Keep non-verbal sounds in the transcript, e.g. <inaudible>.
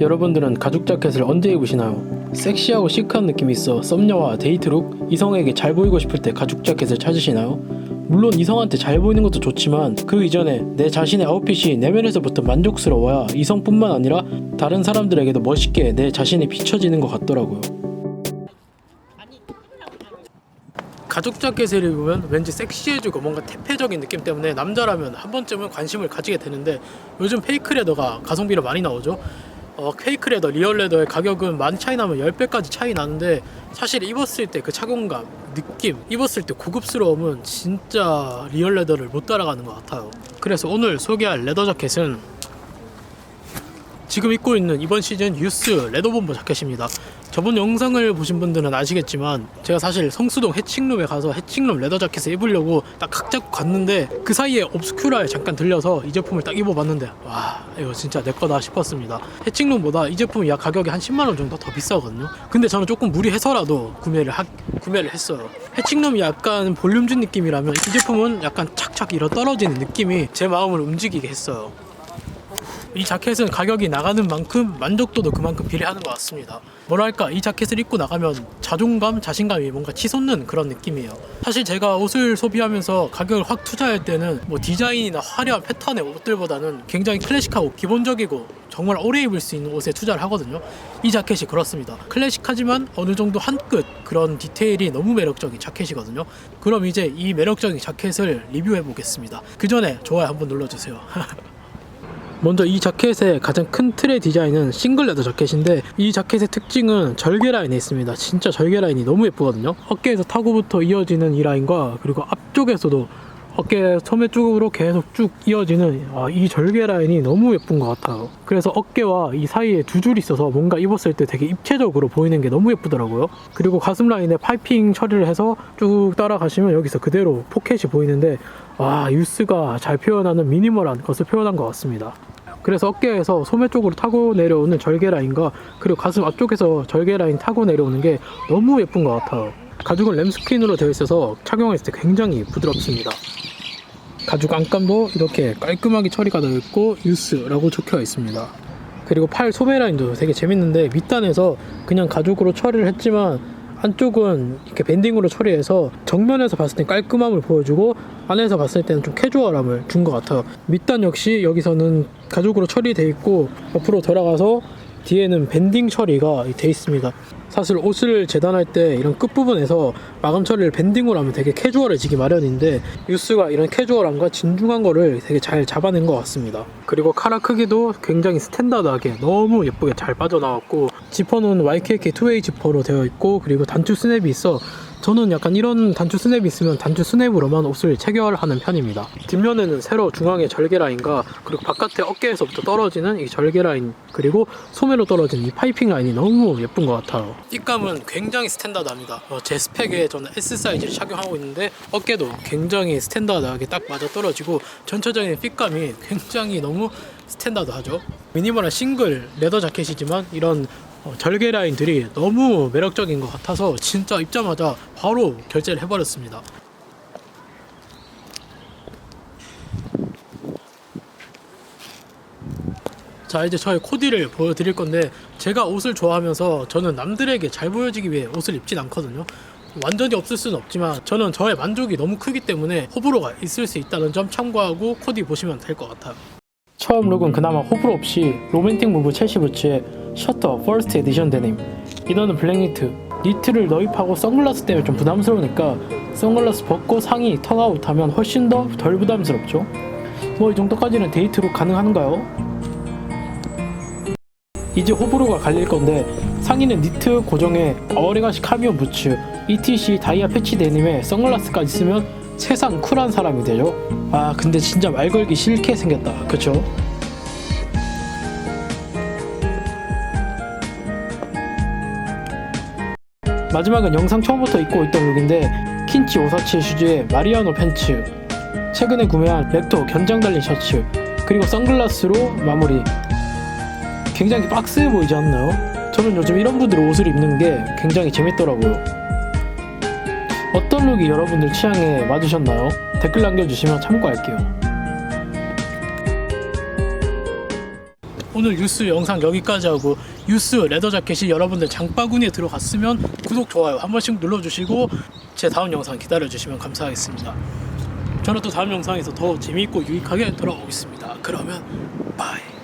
여러분들은 가죽 자켓을 언제 입으시나요? 섹시하고 시크한 느낌이 있어 썸녀와 데이트룩, 이성에게 잘 보이고 싶을 때 가죽 자켓을 찾으시나요? 물론 이성한테 잘 보이는 것도 좋지만 그 이전에 내 자신의 아웃핏이 내면에서부터 만족스러워야 이성뿐만 아니라 다른 사람들에게도 멋있게 내 자신이 비춰지는 것 같더라고요. 가죽 자켓을 입으면 왠지 섹시해지고 뭔가 태폐적인 느낌 때문에 남자라면 한 번쯤은 관심을 가지게 되는데 요즘 페이크 레더가 가성비로 많이 나오죠. 어, 페이크 레더, 리얼 레더의 가격은 많이 차이 나면 10배까지 차이 나는데 사실 입었을 때 그 착용감, 느낌, 입었을 때 고급스러움은 진짜 리얼 레더를 못 따라가는 것 같아요. 그래서 오늘 소개할 레더 자켓은 지금 입고 있는 이번 시즌 유스 레더본버 자켓입니다. 저번 영상을 보신 분들은 아시겠지만 제가 사실 성수동 해칭룸에 가서 해칭룸 레더 자켓을 입으려고 딱 각 잡고 갔는데 그 사이에 옵스큐라에 잠깐 들려서 이 제품을 딱 입어봤는데 와 이거 진짜 내 거다 싶었습니다. 해칭룸보다 이 제품이 약 가격이 한 10만 원 정도 더 비싸거든요. 근데 저는 조금 무리해서라도 구매를 하, 구매를 했어요. 해칭룸이 약간 볼륨진 느낌이라면 이 제품은 약간 착착 일어 떨어지는 느낌이 제 마음을 움직이게 했어요. 이 자켓은 가격이 나가는 만큼 만족도도 그만큼 비례하는 것 같습니다. 뭐랄까 이 자켓을 입고 나가면 자존감, 자신감이 뭔가 치솟는 그런 느낌이에요. 사실 제가 옷을 소비하면서 가격을 확 투자할 때는 뭐 디자인이나 화려한 패턴의 옷들보다는 굉장히 클래식하고 기본적이고 정말 오래 입을 수 있는 옷에 투자를 하거든요. 이 자켓이 그렇습니다. 클래식하지만 어느 정도 한 끗 그런 디테일이 너무 매력적인 자켓이거든요. 그럼 이제 이 매력적인 자켓을 리뷰해 보겠습니다. 그 전에 좋아요 한번 눌러주세요. <laughs> 먼저 이 자켓의 가장 큰 틀의 디자인은 싱글 레더 자켓인데 이 자켓의 특징은 절개 라인에 있습니다. 진짜 절개 라인이 너무 예쁘거든요. 어깨에서 타구부터 이어지는 이 라인과 그리고 앞쪽에서도 어깨 소매 쪽으로 계속 쭉 이어지는 아, 이 절개 라인이 너무 예쁜 것 같아요. 그래서 어깨와 이 사이에 두 줄이 있어서 뭔가 입었을 때 되게 입체적으로 보이는 게 너무 예쁘더라고요. 그리고 가슴 라인에 파이핑 처리를 해서 쭉 따라가시면 여기서 그대로 포켓이 보이는데 와 유스가 잘 표현하는 미니멀한 것을 표현한 것 같습니다. 그래서 어깨에서 소매 쪽으로 타고 내려오는 절개 라인과 그리고 가슴 앞쪽에서 절개 라인 타고 내려오는 게 너무 예쁜 것 같아요. 가죽은 램스킨으로 되어 있어서 착용했을 때 굉장히 부드럽습니다. 가죽 안감도 이렇게 깔끔하게 처리가 되어 있고 유스라고 적혀 있습니다. 그리고 팔 소매 라인도 되게 재밌는데 밑단에서 그냥 가죽으로 처리를 했지만 안쪽은 이렇게 밴딩으로 처리해서 정면에서 봤을 때 깔끔함을 보여주고 안에서 봤을 때는 좀 캐주얼함을 준 것 같아요. 밑단 역시 여기서는 가죽으로 처리되어 있고 옆으로 돌아가서 뒤에는 밴딩 처리가 돼 있습니다. 사실 옷을 재단할 때 이런 끝부분에서 마감 처리를 밴딩으로 하면 되게 캐주얼해지기 마련인데 유스가 이런 캐주얼함과 진중한 거를 되게 잘 잡아낸 것 같습니다. 그리고 카라 크기도 굉장히 스탠다드하게 너무 예쁘게 잘 빠져나왔고 지퍼는 YKK 2way 지퍼로 되어 있고 그리고 단추 스냅이 있어 저는 약간 이런 단추 스냅이 있으면 단추 스냅으로만 옷을 체결하는 편입니다. 뒷면에는 세로 중앙에 절개 라인과 그리고 바깥에 어깨에서부터 떨어지는 이 절개 라인 그리고 소매로 떨어지는 이 파이핑 라인이 너무 예쁜 것 같아요. 핏감은 굉장히 스탠다드합니다. 어, 제 스펙에 저는 S 사이즈를 착용하고 있는데 어깨도 굉장히 스탠다드하게 딱 맞아 떨어지고 전체적인 핏감이 굉장히 너무 스탠다드 하죠. 미니멀한 싱글 레더 자켓이지만 이런 어, 절개 라인들이 너무 매력적인 것 같아서 진짜 입자마자 바로 결제를 해버렸습니다. 자 이제 저의 코디를 보여드릴 건데 제가 옷을 좋아하면서 저는 남들에게 잘 보여지기 위해 옷을 입진 않거든요 완전히 없을 수는 없지만 저는 저의 만족이 너무 크기 때문에 호불호가 있을 수 있다는 점 참고하고 코디 보시면 될 것 같아요 처음 룩은 그나마 호불호 없이 로맨틱 무브 첼시 부츠의 셔터 퍼스트 에디션 데님. 이너는 블랙 니트 니트를 너입하고 선글라스 때문에 좀 부담스러우니까 선글라스 벗고 상의 턱아웃 하면 훨씬 더 덜 부담스럽죠. 뭐 이 정도까지는 데이트룩 가능한가요? 이제 호불호가 갈릴 건데 상의는 니트 고정에 어리가시 카미오 부츠 ETC 다이아 패치 데님에 선글라스까지 쓰면 세상 쿨한 사람이 되죠 아 근데 진짜 말 걸기 싫게 생겼다 그쵸? 마지막은 영상 처음부터 입고 있던 룩인데 킨치 547 슈즈에 마리아노 팬츠 최근에 구매한 랩토 견장 달린 셔츠 그리고 선글라스로 마무리 굉장히 빡세 보이지 않나요? 저는 요즘 이런 분들 옷을 입는 게 굉장히 재밌더라고요. 어떤 룩이 여러분들 취향에 맞으셨나요? 댓글 남겨주시면 참고할게요. 오늘 뉴스 영상 여기까지 하고 뉴스 레더 자켓이 여러분들 장바구니에 들어갔으면 구독 좋아요 한 번씩 눌러주시고 제 다음 영상 기다려주시면 감사하겠습니다. 저는 또 다음 영상에서 더 재미있고 유익하게 돌아오겠습니다. 그러면 바이.